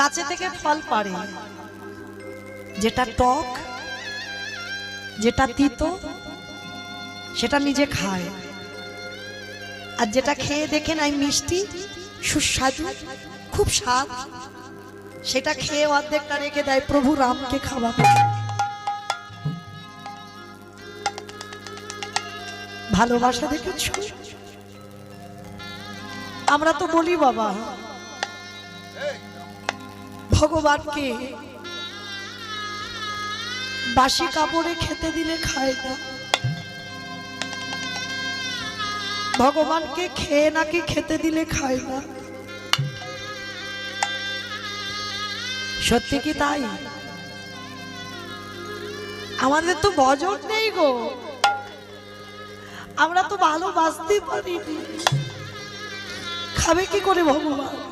গাছে থেকে ফল পারে। যেটা টক, যেটা তিতো, সেটা নিজে খায়। আর যেটা খেয়ে দেখে নাই মিষ্টি, সুস্বাদু, খুব স্বাদ, সেটা খেয়ে অর্ধেকটা রেখে দেয় প্রভু রামকে খাওয়াবে ভালোবাসা দেখেছ? আমরা তো বলি বাবা। ভগবানকে বাসি কাপড়ে খেতে দিলে খায় না। ভগবানকে খেয়ে নাকি খেতে দিলে খায় না। সত্যি কি তাই? আমাদের তো বজন নেই গো। আমরা তো ভালো ভালোবাসতে পারিনি। খাবে কি করে ভগবান?